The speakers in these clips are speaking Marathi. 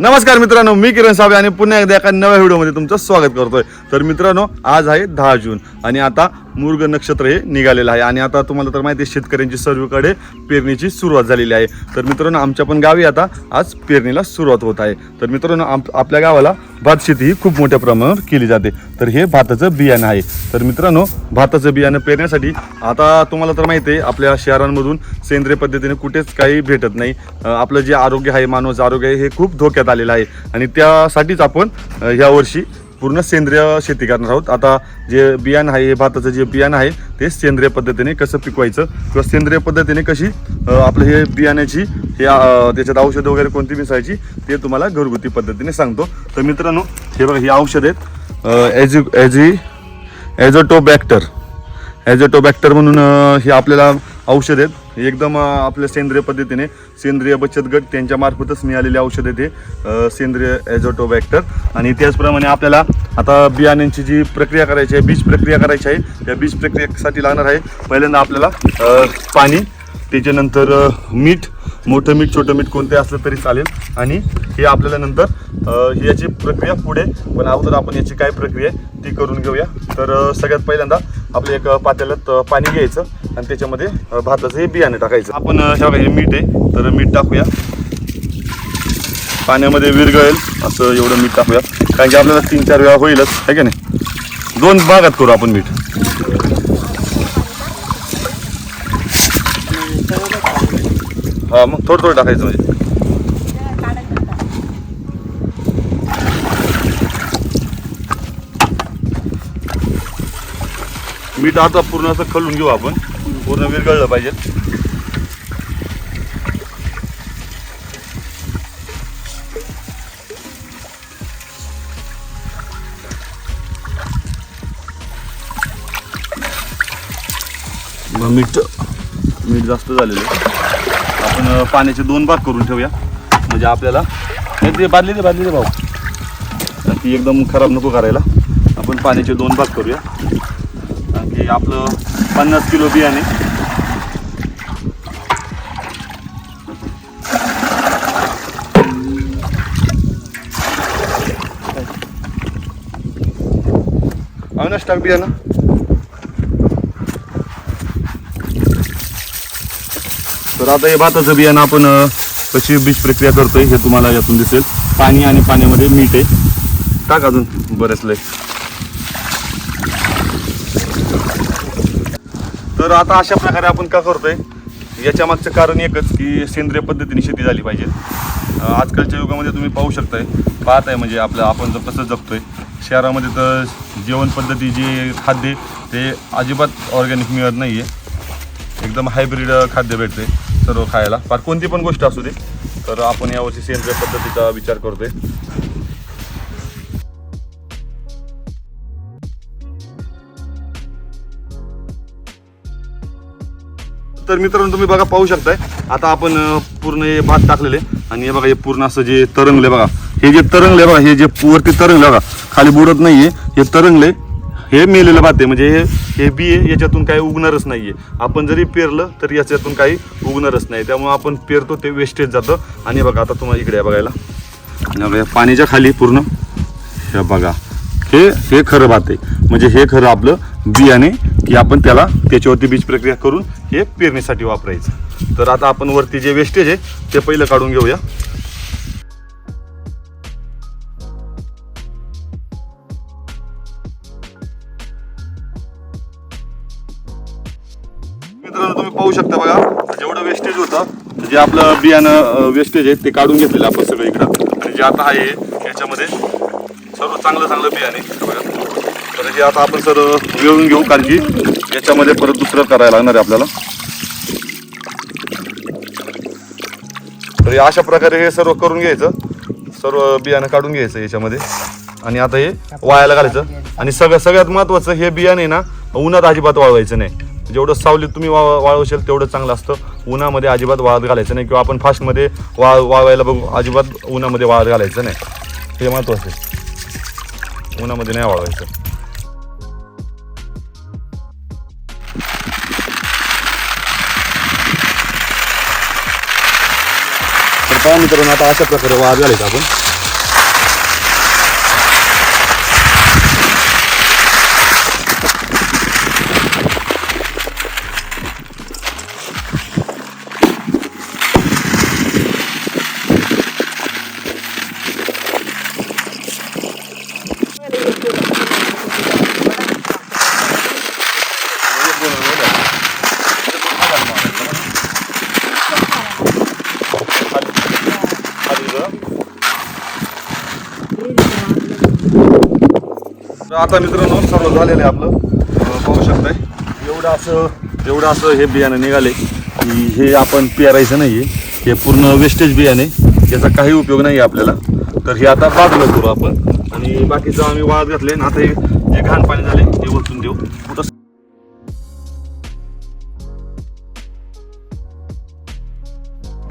नमस्कार मित्रांनो मी किरण साबे आणि पुन्हा एकदा एका नव्या व्हिडिओमध्ये तुमचं स्वागत करतोय. तर मित्रांनो आज आहे दहा जून. आणि आता मुर्ग नक्षत्र हे निघालेलं आहे. आणि आता तुम्हाला तर माहिती आहे शेतकऱ्यांची सर्वकडे पेरणीची सुरुवात झालेली आहे. तर मित्रांनो आमच्या पण गावी आता आज पेरणीला सुरुवात होत आहे. तर मित्रांनो आपल्या गावाला भात शेती ही खूप मोठ्या प्रमाणावर केली जाते. तर हे भाताचं बियाणं आहे. तर मित्रांनो भाताचं बियाणं पेरण्यासाठी आता तुम्हाला तर माहिती आहे आपल्या शहरांमधून सेंद्रिय पद्धतीने कुठेच काही भेटत नाही. आपलं जे आरोग्य आहे मानवाचं आरोग्य आहे हे खूप धोक्यात आलेलं आहे. आणि त्यासाठीच आपण यावर्षी पूर्ण सेंद्रिय शेती करणार आहोत. आता जे बियाणं आहे हे भाताचं जे बियाणं आहे ते सेंद्रिय पद्धतीने कसं पिकवायचं किंवा सेंद्रिय पद्धतीने कशी आपलं हे बियाण्याची हे त्याच्यात औषधं वगैरे कोणती मिसळायची ते तुम्हाला घरगुती पद्धतीने सांगतो. तर मित्रांनो हे बघा ही औषध आहेत. एजि एजि ॲझोटोबॅक्टर ॲजोटोबॅक्टर म्हणून हे आपल्याला औषध आहेत. एकदम आपल्या सेंद्रिय पद्धतीने सेंद्रिय बचत गट त्यांच्या मार्फतच मिळालेले औषध आहे ते सेंद्रिय सेंद्रिय ॲझोटोबॅक्टर. आणि त्याचप्रमाणे आपल्याला आता बियाण्यांची जी प्रक्रिया करायची आहे बीज प्रक्रिया करायची आहे त्या बीज प्रक्रियेसाठी लागणार आहे. पहिल्यांदा आपल्याला पाणी त्याच्यानंतर मीठ मोठं मीठ छोटं मीठ कोणते असलं तरी चालेल. आणि हे आपल्याला नंतर ही याची प्रक्रिया पुढे पण अगोदर आपण याची काय प्रक्रिया आहे ती करून घेऊया. तर सगळ्यात पहिल्यांदा आपलं एक पातेल्यात पाणी घ्यायचं. आणि त्याच्यामध्ये भाताचं हे बियाणे टाकायचं. आपण अं, हे बघा हे मीठ आहे. तर मीठ टाकूया. पाण्यामध्ये विरघळेल. असं एवढं मीठ टाकूया. कारण की आपल्याला तीन चार वेळा होईलच आहे का नाही? दोन भागात करू आपण मीठ. हा मग थोडं थोडं टाकायचं म्हणजे. मीठ आता पूर्ण असं खलून घेऊ आपण. पूर्ण विरघळलं पाहिजे. मग मीठ मीठ जास्त झालेलं आहे. आपण पाण्याचे दोन भाग करून ठेवूया. म्हणजे आपल्याला नाही ते बादली दे बादली दे भाऊ ती एकदम खराब नको करायला. आपण पाण्याचे दोन भाग करूया. कारण की आपलं पन्नास किलो बियाणे. अविनाश टाक बियाणं. तर आता हे भाताचं बियाणं आपण कशी बीज प्रक्रिया करतोय हे तुम्हाला यातून दिसेल. पाणी आणि पाण्यामध्ये मीठ आहे. टाक अजून बरेच लय. तर आता अशा प्रकारे आपण का करतोय? याच्या मागचं कारण एकच की सेंद्रिय पद्धतीने शेती झाली पाहिजे. आजकालच्या युगामध्ये तुम्ही पाहू शकताय पाहताय म्हणजे आपलं आपण जर कसं जगतोय शहरामध्ये तर जेवण पद्धती जे खाद्य ते अजिबात ऑर्गॅनिक मिळत नाही आहे एकदम हायब्रिड खाद्य भेटते सर्व खायला. फार कोणती पण गोष्ट असू दे तर आपण यावर्षी सेंद्रिय पद्धतीचा विचार करतोय. तर मित्रांनो तुम्ही बघा पाहू शकताय. आता आपण पूर्ण हे भात टाकलेले. आणि हे बघा हे पूर्ण असं जे तरंगले बघा. हे जे तरंगले बघा हे जे वरती तरंगले बघा. खाली बुडत नाहीये. हे तरंगले हे मेलेलं भात आहे. म्हणजे हे हे बी आहे याच्यातून काही उगणारच नाहीये. आपण जरी पेरलं तर याच्यातून काही उगणारच नाही. त्यामुळे आपण पेरतो ते वेस्टेज जातं. आणि बघा आता तुम्हाला इकडे या बघायला. बघा, या पाण्याच्या खाली पूर्ण. हे बघा. हे हे खरं भात. आहे म्हणजे हे खरं आपलं बियाणे की आपण त्याला त्याच्यावरती बीज प्रक्रिया करून हे पेरणीसाठी वापरायचं. तर आता आपण वरती जे वेस्टेज आहे ते पहिलं काढून घेऊया. मित्रांनो तुम्ही पाहू शकता बघा जेवढं वेस्टेज होतं जे आपलं बियाणं वेस्टेज आहे ते काढून घेतलेलं आपण सगळं इकडं. आणि जे आता आहे याच्यामध्ये सर्व चांगलं चांगलं बियाणे बघा तर हे आता आपण सर वेळून घेऊ कारण की याच्यामध्ये परत दुसरं करायला लागणार आहे आपल्याला. तर अशा प्रकारे हे सर्व करून घ्यायचं. सर्व बियाणं काढून घ्यायचं याच्यामध्ये. आणि आता हे वायाला घालायचं. आणि सगळ्या सगळ्यात महत्त्वाचं हे बियाणे ना उन्हात अजिबात वाळवायचं नाही. जेवढं सावलीत तुम्ही वा वाळवशाल तेवढं चांगलं असतं. उन्हामध्ये अजिबात वाळत घालायचं नाही. किंवा आपण फास्टमध्ये वा वाळवायला बघू अजिबात उन्हामध्ये वाळत घालायचं नाही. हे महत्त्वाचं आहे. उन्हामध्ये नाही वाळवायचं. तर पहा मित्रांनो आता अशा प्रकारे वाद आपण. तर आता मित्रांनो सर्व झालेलं आहे आपलं. पाहू शकताय. एवढं असं एवढं असं हे बियाणं निघाले की हे आपण पेरायचं नाही आहे हे पूर्ण वेस्टेज बियाणे. याचा काही उपयोग नाही आहे आपल्याला. तर हे आता बाजूला करू आपण. आणि बाकीचं आम्ही वाद घातले. ना आता हे घाण पाणी झाले हे वरतून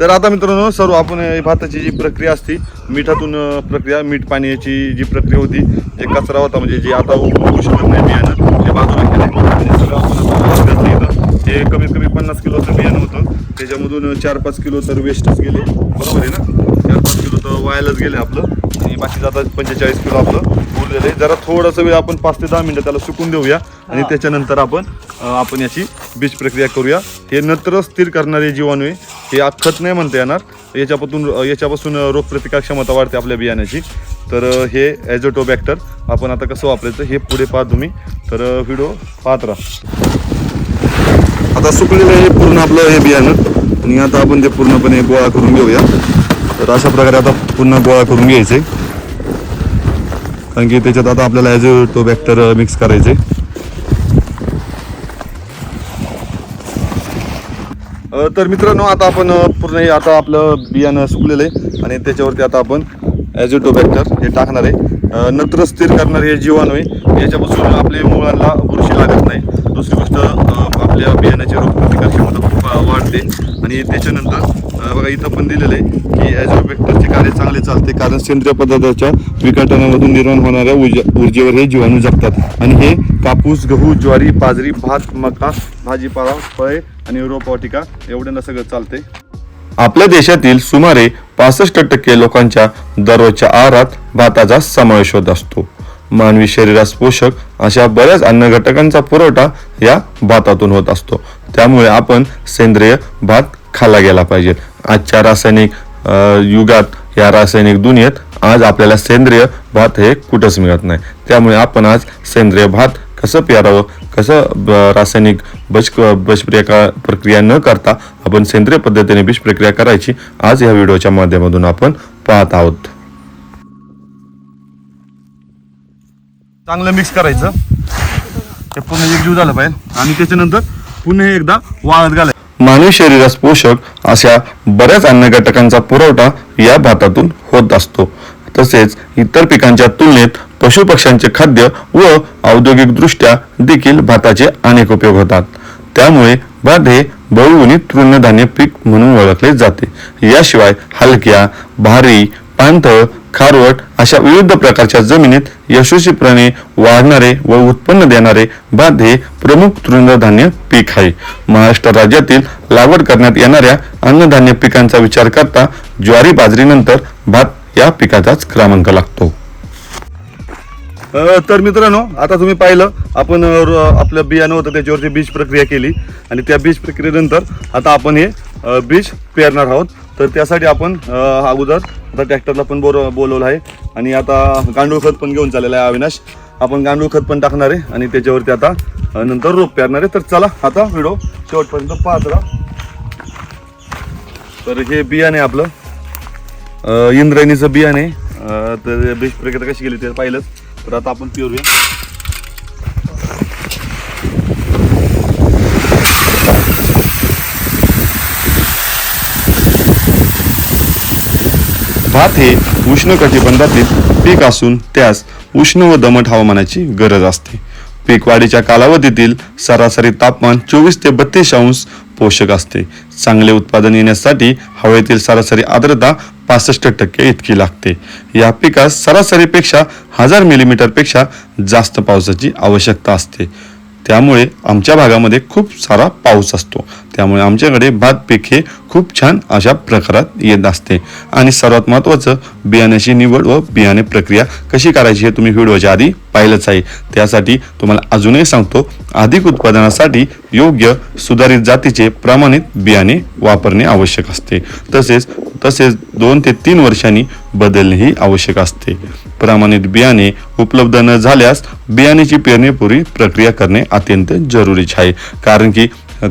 तर आता मित्रांनो सर्व आपण भाताची जी प्रक्रिया असते मिठातून प्रक्रिया मीठ पाण्याची जी प्रक्रिया होती जे कचरा होता म्हणजे जे आता उगवू शकत नाही बियाणं ते बाजूला केलं सगळं आपण इथं. हे कमीत कमी पन्नास किलोचं बियाणं होतं. त्याच्यामधून चार पाच किलो तर वेस्टच गेले. बरोबर आहे ना? चार पाच किलो तर वायालाच गेले आपलं. आणि बाकी आता पंचेचाळीस किलो आपलं उरलेलं आहे. जरा थोडंसं वेळ आपण पाच ते दहा मिनिटं त्याला सुकून देऊया. आणि त्याच्यानंतर आपण आपण याची बीज प्रक्रिया करूया. हे नत्र स्थिर करणारे जीवाणू आहे. हे खत नाही म्हणता येणार. याच्यापासून याच्यापासून रोगप्रतिकार क्षमता वाढते आपल्या बियाण्याची. तर हे ॲजोटोबॅक्टर आपण आता कसं वापरायचं हे पुढे पाहा तुम्ही. तर व्हिडिओ पाहत राहा. आता सुकलेलं आहे पूर्ण आपलं हे बियाणं. आणि आता आपण ते पूर्णपणे गोळा करून घेऊया. तर अशा प्रकारे आता पुन्हा गोळा करून घ्यायचे. कारण की त्याच्यात आता आपल्याला ॲझोटोबॅक्टर मिक्स करायचे. तर मित्रांनो आता आपण पूर्ण हे आता आपलं बियाणं सुकलेलं आहे आणि त्याच्यावरती आता आपण ॲझोटोबॅक्टर हे टाकणार आहे. नत्र स्थिर करणारे हे जीवाणू आहे. याच्यापासून आपल्या मुळांना बुरशी लागत नाही. दुसरी गोष्ट आपल्या बियाण्याची रोगप्रतिकार क्षमता खूप वाढते. आणि त्याच्यानंतर बघा इथं पण दिलेलं आहे की ॲझोबॅक्टरचे कार्य चांगले चालते कारण सेंद्रिय पदार्थाच्या विघटनामधून निर्माण होणाऱ्या ऊर्जा ऊर्जेवर हे जीवाणू जगतात. आणि हे कापूस गहू ज्वारी बाजरी भात मका भाजीपाला फळे आणि रोपवाटिका एवढ्यांना सगळं चालते आपल्या देशातील सुमारे पासष्ट टक्के लोकांच्या दररोजच्या आहारात भाताचा समावेश होत असतो. मानवी शरीरास पोषक अशा बऱ्याच अन्न घटकांचा पुरवठा या भातातून होत असतो. त्यामुळे आपण सेंद्रिय भात खाल्ला गेला पाहिजे. आजच्या रासायनिक युगात या रासायनिक दुनियेत आज आपल्याला सेंद्रिय भात हे कुठंच मिळत नाही. त्यामुळे आपण आज सेंद्रिय भात कसं पेरावं कसं रासायनिक बच बच प्रक्रिया प्रक्रिया न करता आपण सेंद्रिय पद्धतीने बीज प्रक्रिया करायची आज या व्हिडिओच्या माध्यमातून आपण पाहत आहोत. चांगलं मिक्स करायचं. ते पूर्ण एकजीव झालं पाहिजे. आणि त्याच्यानंतर पुन्हा एकदा वाळत घालायचं. मानवी शरीरास पोषक अशा बऱ्याच अन्न घटकांचा पुरवठा या भातातून होत असतो. तसेच इतर पिकांच्या तुलनेत पशुपक्ष्यांचे खाद्य व औद्योगिकदृष्ट्या देखील भाताचे अनेक उपयोग होतात. त्यामुळे भात हे बहुगुणी तृणधान्य पीक म्हणून ओळखले जाते. याशिवाय हलक्या भारी पाणथळ खारवट अशा विविध प्रकारच्या जमिनीत यशस्वीपणे वाढणारे व उत्पन्न देणारे भात हे प्रमुख तृणधान्य पीक आहे. महाराष्ट्र राज्यातील लागवड करण्यात येणाऱ्या अन्नधान्य पिकांचा विचार करता ज्वारी बाजरीनंतर भात या पिकाचाच क्रमांक लागतो. तर मित्रांनो आता तुम्ही पाहिलं आपण आपलं बियाणं होतं त्याच्यावरती बीज प्रक्रिया केली. आणि त्या बीज प्रक्रियेनंतर आता आपण हे बीज पेरणार आहोत. तर त्यासाठी आपण अगोदर आता ट्रॅक्टरला पण बोर बोलवलं आहे. आणि आता गांडूळ खत पण घेऊन चाललेलं आहे अविनाश. आपण गांडूळ खत पण टाकणार आहे आणि त्याच्यावरती आता नंतर रोप पेरणार आहे. तर चला आता व्हिडिओ शेवटपर्यंत पाहत राहा. तर हे बियाणे आपलं. इंद्रायणीचं बियाणे तर बेस्ट प्रक्रिया कशी केली ते पाहिलंच. तर आता आपण पिऊया भात हे उष्ण कटिबंधातील पीक असून त्यास उष्ण व दमट हवामानाची गरज असते. पीक वाढीच्या कालावधीतील सरासरी तापमान चोवीस ते बत्तीस अंश पोषक असते. चांगले उत्पादन येण्यासाठी हवेतील सरासरी आर्द्रता पासष्ट टक्के इतकी लागते. या पिकास सरासरीपेक्षा हजार मिलीमीटरपेक्षा जास्त पावसाची आवश्यकता असते. त्यामुळे आमच्या भागामध्ये खूप सारा पाऊस असतो. त्यामुळे आमच्याकडे भात पीक हे खूप छान अशा प्रकारात येत असते. आणि सर्वात महत्त्वाचं बियाण्याची निवड व बियाणे प्रक्रिया कशी करायची हे तुम्ही व्हिडिओच्या आधी पाहिलंच आहे. त्यासाठी तुम्हाला अजूनही सांगतो अधिक उत्पादनासाठी योग्य सुधारित जातीचे प्रमाणित बियाणे वापरणे आवश्यक असते. तसेच तसेच दोन ते तीन वर्षांनी बदलणेही आवश्यक असते. प्रमाणित बियाणे उपलब्ध न झाल्यास बियाण्याची पेरणीपूर्वी प्रक्रिया करणे अत्यंत जरुरीच आहे. कारण की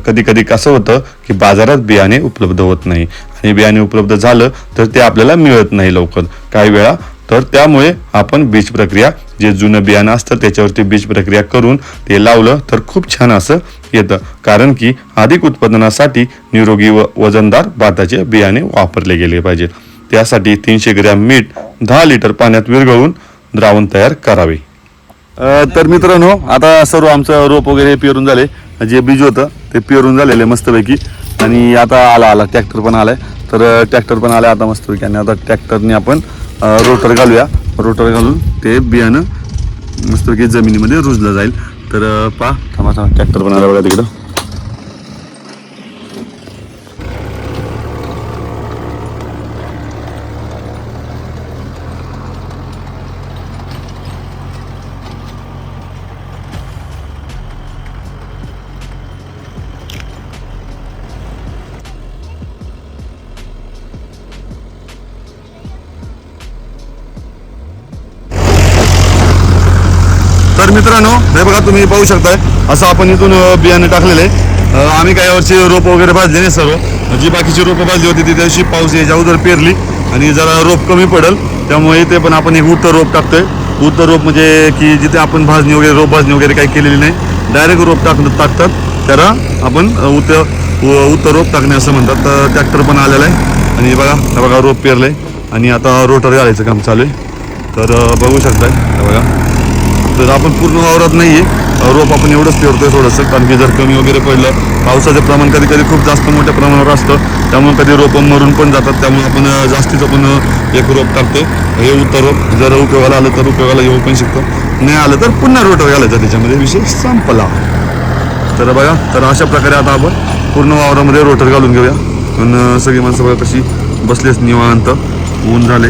कधी कधी कसं होतं की बाजारात बियाणे उपलब्ध होत नाही. आणि बियाणे उपलब्ध झालं तर ते आपल्याला मिळत नाही लवकर. काही वेळा तर त्यामुळे आपण बीज प्रक्रिया जे जुनं बियाणं असतं त्याच्यावरती बीज प्रक्रिया करून ते लावलं तर खूप छान असं येतं. कारण की अधिक उत्पादनासाठी निरोगी व वजनदार भाताचे बियाणे वापरले गेले पाहिजेत. त्यासाठी तीनशे ग्रॅम मीठ दहा लिटर पाण्यात विरघळून द्रावण तयार करावे. तर मित्रांनो आता सर्व आमचं रोप वगैरे पेरून झाले. जे बीज होतं ते पेरून झालेलं आहे मस्तपैकी. आणि आता आला आला ट्रॅक्टर पण आलाय. तर ट्रॅक्टर पण आलाय आता मस्तपैकी. आणि आता ट्रॅक्टरने आपण रोटर घालूया. रोटर घालून ते बियाणं मस्तपैकी जमिनीमध्ये रुजलं जाईल. तर पहा थांबा थांबा ट्रॅक्टर पण आला बघा तिकडं. मित्रांनो हे बघा तुम्ही पाहू शकताय असं आपण इथून बियाणे टाकलेले आम्ही काही वर्षी रोप वगैरे भाजले नाही सर्व. जी बाकीची रोपं भाजली होती ती त्या दिवशी पाऊस याच्या अगोदर पेरली आणि जरा रोप कमी पडेल. त्यामुळे इथे पण आपण एक उत्तर रोप टाकतोय. उत्तर रोप म्हणजे की जिथे आपण भाजणी वगैरे रोप भाजणी वगैरे काही केलेली नाही. डायरेक्ट रोप टाक टाकतात. त्याला आपण उत्तर उत्तर रोप टाकणे असं म्हणतात. तर ट्रॅक्टर पण आलेला आहे. आणि बघा बघा रोप पेरलंय. आणि आता रोटर घालायचं काम चालू आहे. तर बघू शकताय. बघा. तर आपण पूर्ण वावरात नाही आहे रोप आपण एवढंच पेरतोय थोडंसं कारण की जर कमी वगैरे पडलं पावसाचं प्रमाण कधी कधी खूप जास्त मोठ्या प्रमाणावर असतं. त्यामुळे कधी रोपं मरून पण जातात त्यामुळे आपण जास्तीचं पण एक रोप टाकतो हे उत्तर रोप जर उपयोगाला आलं तर उपयोगाला येऊ पण शकतो. नाही आलं तर पुन्हा रोटर घालायचा त्याच्यामध्ये विषय संपला. तर बघा तर अशा प्रकारे आता आपण पूर्ण वावरामध्ये रोटर घालून घेऊया. पण सगळी माणसं बघा कशी बसलेच निवांत. ऊन झाले.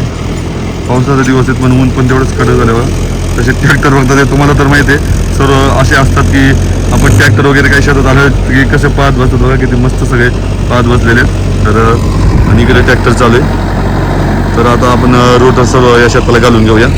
पावसाचा दिवस आहेत पण ऊन पण तेवढंच कडक झालं बघा. तसे ट्रॅक्टर बघतात ते तुम्हाला तर माहिती आहे. सर्व असे असतात की आपण ट्रॅक्टर वगैरे काही शेतात आलं की कसे पाहत बसतात बघा किती मस्त सगळे पाहत बसलेले तर आणि इकडे ट्रॅक्टर चालू आहे. तर आता आपण रोटर सर्व या शेताला घालून घेऊया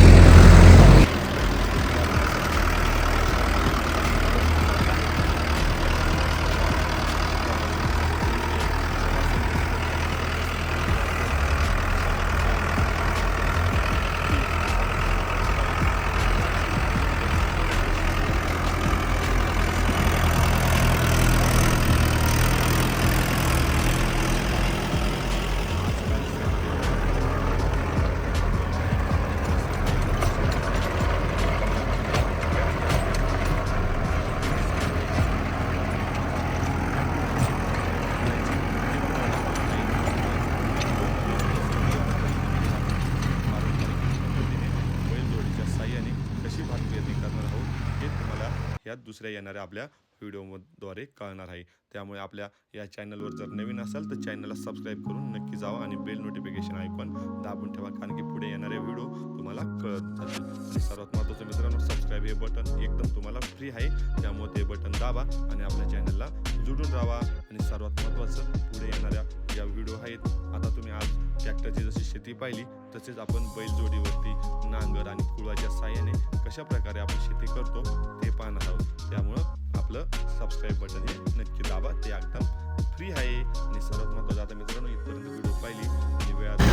बैलजोडीच्या साह्याने कशी भात पेरणी करणार आहोत हे तुम्हाला ह्या दुसऱ्या येणाऱ्या आपल्या व्हिडिओद्वारे कळणार आहे. त्यामुळे आपल्या या चॅनलवर जर नवीन असाल तर चॅनलला सबस्क्राईब करून नक्की जावा आणि बेल नोटिफिकेशन आयकॉन दाबून ठेवा कारण की पुढे येणारे व्हिडिओ तुम्हाला कळत जातील. आणि सर्वात महत्त्वाचं मित्रांनो सबस्क्राईब हे बटन एकदम तुम्हाला फ्री आहे. त्यामुळे ते बटन दाबा आणि आपल्या चॅनलला जुडून राहा. आणि सर्वात महत्त्वाचं पुढे येणाऱ्या ज्या व्हिडिओ आहेत आता तुम्ही आज ट्रॅक्टरची जशी शेती पाहिली तसेच आपण बैलजोडीवरती नांगर आणि कुळाच्या साह्याने कशा प्रकारे आपण शेती करतो ते पाहणार आहोत. त्यामुळं आपलं सबस्क्राईब बटन हे नक्की दाबा. ते एकदम फ्री आहे. आणि सर्वात महत्त्वाचं आता मित्रांनो इथपर्यंत व्हिडिओ पाहिली. आणि वेळात